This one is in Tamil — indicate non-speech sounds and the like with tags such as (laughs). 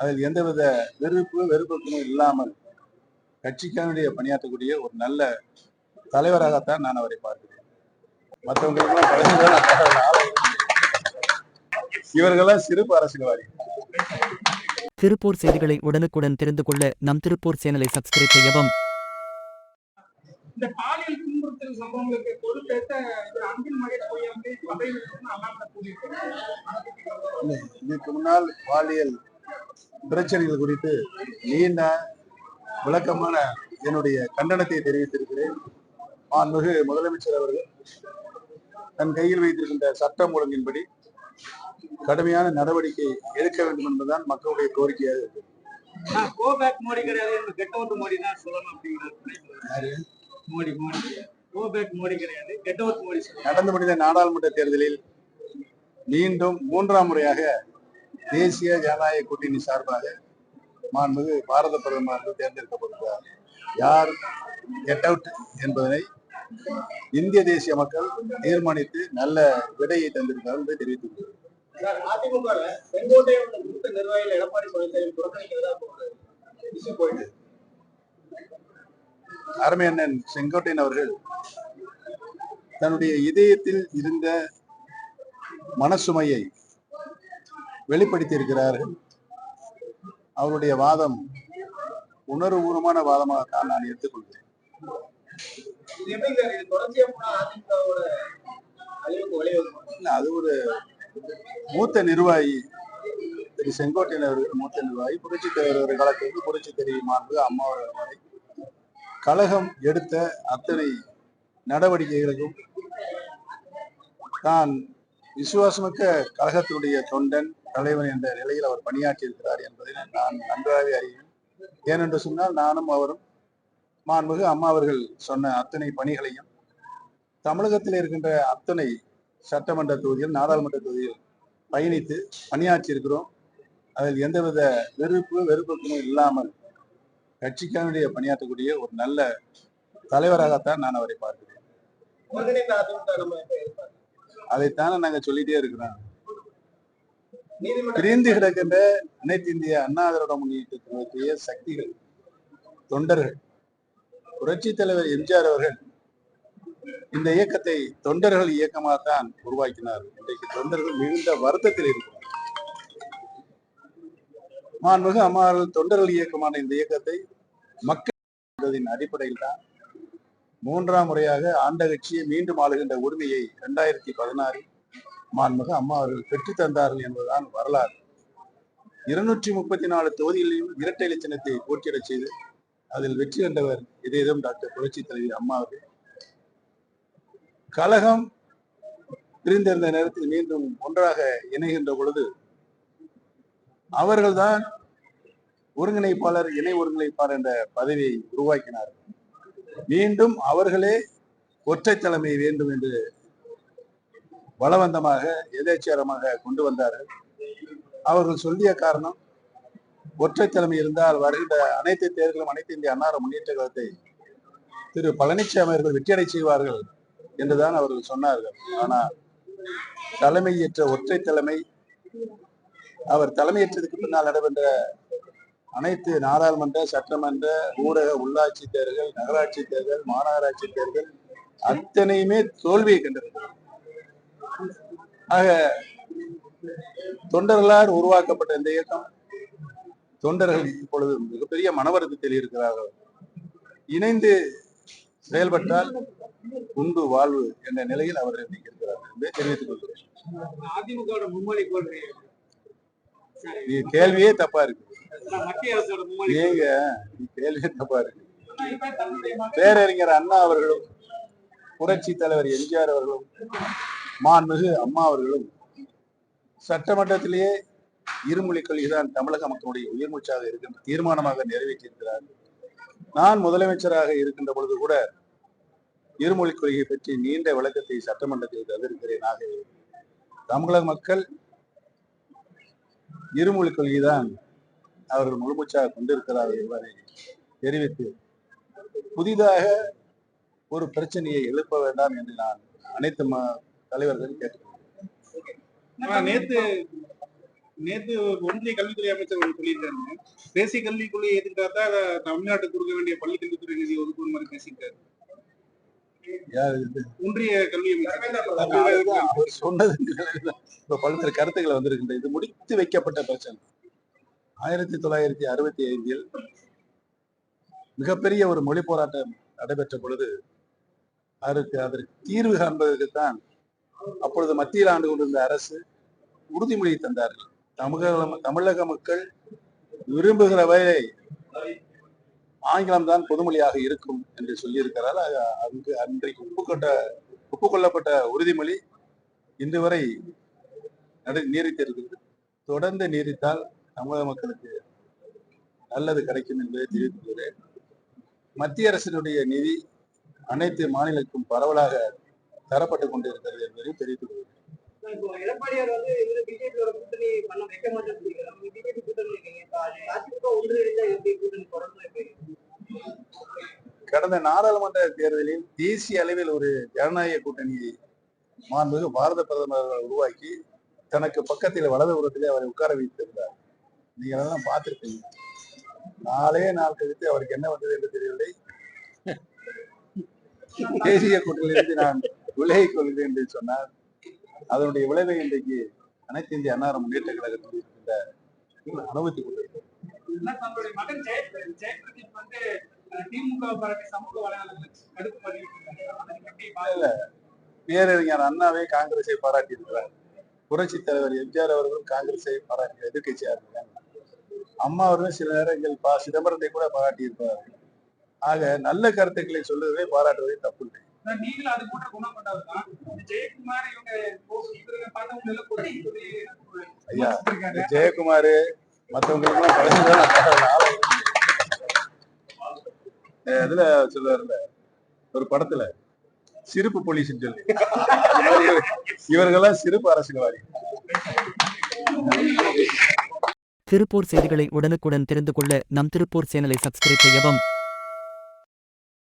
அதில் எந்தவித வெறுப்பு வெறுப்புக்கும் இல்லாமல் கட்சிக்கானுடைய பணியாற்றக்கூடிய ஒரு நல்ல தலைவராகத்தான் நான் அவரை பார்க்கிறேன் மற்றவங்களுக்கெல்லாம். இவர்களெல்லாம் சிறப்பு அரசியல்வாதி திருப்பூர் செய்திகளை உடனுக்குடன் தெரிந்து கொள்ள நம் திருப்பூர் சேனலை சப்ஸ்கிரைப் செய்யவும் இந்த பாலியல் துன்புறுத்தல் சம்பவங்களுக்கு பொறுப்பேற்ற அன்பில் மகேஷ் பொய்யாமலே பதவி விலகணும்னு அண்ணாமலை கூறியிருக்காரு. இல்லை, இதுக்கு முன்னால் பாலியல் பிரச்சனைகள் குறித்து நீண்ட விளக்கமான என்னுடைய கண்டனத்தை தெரிவித்திருக்கிறேன். மாண்புமிகு முதலமைச்சர் அவர்கள் தன் கையில் வைத்திருக்கின்ற சட்டம் ஒழுங்கின்படி கடுமையான நடவடிக்கை எடுக்க வேண்டும் என்பதுதான் மக்களுடைய கோரிக்கையாக இருக்கு. நடந்து முடிந்த நாடாளுமன்ற தேர்தலில் மீண்டும் மூன்றாம் முறையாக தேசிய ஜனநாயக கூட்டணி சார்பாக மாண்புமிகு பாரத பிரதமர் அவர்கள் தேர்ந்தெடுக்கப்பட்டிருக்கிறார். யார்? கெட் அவுட் என்பதனை இந்திய தேசிய மக்கள் தீர்மானித்து நல்ல விடையை தந்திருக்கிறார்கள் என்று போயிட்டு. அருமை அண்ணன் செங்கோட்டையன் அவர்கள் தன்னுடைய இதயத்தில் இருந்த மனசுமையை வெளிப்படுத்தி இருக்கிறார்கள் அவருடைய வாதம் உணர்வுபூர்வமான வாதமாகத்தான் நான் எடுத்துக்கொள்கிறேன். அது ஒரு மூத்த நிர்வாகி திரு செங்கோட்டையன் அவர்கள் மூத்த நிர்வாகி புரட்சி தலைவர் காலத்திலிருந்து புரட்சி தெரிவி மாண்பு அம்மா அவர்கள் வரை கழகம் எடுத்த அத்தனை நடவடிக்கைகளுக்கும் தான் விசுவாசமிக்க கழகத்தினுடைய தொண்டன் தலைவன் என்ற நிலையில் அவர் பணியாற்றி இருக்கிறார் என்பதை நான் நன்றாகவே அறிவேன். ஏனென்று சொன்னால் நானும் அவரும் மாண்புமிகு அம்மா அவர்கள் சொன்ன அத்தனை பணிகளையும் தமிழகத்தில் இருக்கின்ற அத்தனை சட்டமன்ற தொகுதியில் நாடாளுமன்ற தொகுதியில் பயணித்து பணியாற்றி இருக்கிறோம் அதில் எந்தவித வெறுப்பு வெறுப்புக்கும் இல்லாமல் கட்சிக்கானுடைய பணியாற்றக்கூடிய ஒரு நல்ல தலைவராகத்தான் நான் அவரை பார்க்கிறேன். அதைத்தானே நாங்க சொல்லிட்டே இருக்கிறோம். பிரிந்து கிடக்கின்ற அனைத்து இந்திய அண்ணா திராவிட முன்னேற்றத்தினுடைய சக்திகள் தொண்டர்கள் புரட்சி தலைவர் எம்ஜிஆர் அவர்கள் இந்த இயக்கத்தை தொண்டர்கள் இயக்கமாகத்தான் உருவாக்கினார். இன்றைக்கு தொண்டர்கள் மிகுந்த வருத்தத்தில் இருக்கிறார் மாண்புமிகு அம்மாவர்கள் தொண்டர்கள் இயக்கமான இந்த இயக்கத்தை மக்கள் அடிப்படையில் தான் மூன்றாம் முறையாக ஆண்ட கட்சியை மீண்டும் ஆளுகின்ற உரிமையை இரண்டாயிரத்தி பதினாறில் மாண்புமிகு அம்மா அவர்கள் பெற்று தந்தார்கள் என்பதுதான் வரலாறு. இருநூற்றி முப்பத்தி நாலு தொகுதிகளிலும் இரட்டை இலச்சினத்தை போட்டியிடச் செய்து அதில் வெற்றி கண்டவர் இதேதும் டாக்டர் புரட்சி தலைவி அம்மா அவர்கள். கழகம் பிரிந்திருந்த நேரத்தில் மீண்டும் ஒன்றாக இணைகின்ற பொழுது அவர்கள்தான் ஒருங்கிணைப்பாளர் இணை ஒருங்கிணைப்பாளர் என்ற பதவியை உருவாக்கினார் மீண்டும் அவர்களே ஒற்றை தலைமை வேண்டும் என்று பலவந்தமாக எதேச்சாரமாக கொண்டு வந்தார்கள் அவர்கள் சொல்லிய காரணம் ஒற்றை தலைமை இருந்தால் வருகின்ற அனைத்து தேர்தலும் அனைத்து இந்திய அன்னார முன்னேற்ற கழகத்தை திரு பழனிசாமி அவர்கள் வெற்றியடை செய்வார்கள் என்றுதான் அவர்கள் சொன்னார்கள். ஆனால் தலைமையேற்ற ஒற்றை தலைமை அவர் தலைமையேற்றதுக்கு பின்னால் நடைபெற்ற அனைத்து நாடாளுமன்ற சட்டமன்ற ஊரக உள்ளாட்சி தேர்தல் நகராட்சி தேர்தல் மாநகராட்சி தேர்தல் அத்தனையுமே தோல்வியை கண்டிருக்கிறது ஆக தொண்டர்களால் உருவாக்கப்பட்ட இந்த இயக்கம் தொண்டர்கள் இப்பொழுது மிகப்பெரிய மனவருத்தத்தில் இருக்கிறார்கள். இணைந்து செயல்பட்டால் உண்டு வாழ்வு என்ற நிலையில் அவர்கள் இருக்கிறார்கள் என்பதை தெரிவித்துக் கொள்கிறேன். கேள்வியே தப்பா இருக்கு. நீங்க கேள்வியே தப்பா இருக்கு. பேரறிஞர் அண்ணா அவர்களும் புரட்சி தலைவர் எம்ஜிஆர் அவர்களும் மாண்புமிகு அம்மா அவர்களும் சட்டமன்றத்திலேயே இருமொழி கொள்கைதான் தமிழக மக்களுடைய உயிர்மூச்சாக இருக்கின்ற தீர்மானமாக நிறைவேற்றியிருக்கிறார். நான் முதலமைச்சராக இருக்கின்ற பொழுது கூட இருமொழி கொள்கை பற்றி நீண்ட விளக்கத்தை சட்டமன்றத்தில் தவிர்க்கிறேன் ஆகவே தமிழக மக்கள் இருமொழி கொள்கைதான் அவர்கள் முழுமூச்சாக கொண்டிருக்கிறார்கள் என்பதை தெரிவித்து புதிதாக ஒரு பிரச்சனையை எழுப்ப வேண்டாம் என்று நான் அனைத்து தலைவர்களும் கேட்டுக்கொள்கிறேன் நேத்து நேத்து ஒன்றிய கல்வித்துறை அமைச்சர் ஒன்று சொல்லியிருக்காரு. தேசிய கல்விக் கொள்கையை தமிழ்நாட்டுக்கு கொடுக்க வேண்டிய பள்ளி கல்வித்துறை நிதி ஒதுக்குற மாதிரி பேசியிருக்காரு? ஒன்றிய கல்வி அமைச்சர். சொன்னது இப்ப பல்வேறு கருத்துக்கள் வந்திருக்கின்ற இது முடித்து வைக்கப்பட்ட பிரச்சனை. ஆயிரத்தி தொள்ளாயிரத்தி அறுபத்தி ஐந்தில் மிகப்பெரிய ஒரு மொழி போராட்டம் நடைபெற்ற பொழுது அதற்கு அதற்கு தீர்வு காண்பதற்குத்தான் அப்பொழுது மத்தியில் ஆண்டு கொண்டிருந்த அரசு உறுதிமொழி தந்தார்கள். தமிழக தமிழக மக்கள் விரும்புகிற வரை ஆங்கிலம் தான் பொதுமொழியாக இருக்கும் என்று சொல்லியிருக்கிறார். அது அங்கு அன்றைக்கு ஒப்புக்கொண்ட ஒப்புக்கொள்ளப்பட்ட உறுதிமொழி இன்று வரை நடு நீடித்திருக்கிறது. தொடர்ந்து நீடித்தால் தமிழக மக்களுக்கு நல்லது கிடைக்கும் என்பதை தெரிவித்துள்ளேன் மத்திய அரசினுடைய நிதி அனைத்து மாநிலத்துக்கும் பரவலாக தரப்பட்டுக் கொண்டிருக்கிறது என்பதையும் தெரிவித்துக் கொள்கிறேன் கடந்த நாடாளுமன்ற தேர்தலில் தேசிய அளவில் ஒரு ஜனநாயக கூட்டணியை மாண்புமிகு பாரத பிரதமர் உருவாக்கி தனக்கு பக்கத்தில் வலது புறத்திலே அவரை உட்கார வைத்திருந்தார். நீங்க அதெல்லாம் பார்த்திருப்பீங்க. நாளே நாள் கழித்து அவருக்கு என்ன வந்தது என்று தெரியவில்லை. (laughs) தேசிய கூட்டணியிலிருந்து நான் விலகிக் கொள்கிறேன் என்று சொன்னார் அதனுடைய விளைவை இன்றைக்கு அனைத்து இந்திய அன்னார முன்னேற்ற கழகத்தில் இருக்கின்ற அனுபவித்துக் கொண்டிருக்கிறோம் தங்களுடைய மகன் ஜெய ஜெயபிரதீப் வந்து திமுக பாராட்டி சமூக? பேரறிஞர் அண்ணாவே காங்கிரஸை பாராட்டி இருக்கிறார் புரட்சி தலைவர் எம்ஜிஆர் அவர்களும் காங்கிரஸை பாராட்டி எதிர்கட்சியா இருக்கிறாங்க அம்மா அவர்களும் சில நேரங்கள் பா சிதம்பரத்தை கூட பாராட்டி இருக்கிறார்கள் ஆக நல்ல கருத்துக்களை சொல்லுவதை பாராட்டுவதை தப்பு இல்லை நீங்களும் அது குணம் கொண்டவர் தான். ஜெயக்குமார் இவங்க ஓ, இவருங்க பார்த்தவங்க எல்லாம் கூட சொல்லி ஐயா விமர்சிச்சிருக்காங்க. இந்த ஜெயக்குமார் மற்றவங்களுக்கெல்லாம் பழசுதான் இதுல சொல்லுவார்ல ஒரு படத்துல சிரிப்பு போலீஸ் சொல்லி. இவர்களெல்லாம் சிரிப்பு அரசியல்வாதி. திருப்பூர் செய்திகளை உடனுக்குடன் தெரிந்து கொள்ள நம் திருப்பூர் சேனலை சப்ஸ்கிரைப் செய்யவும்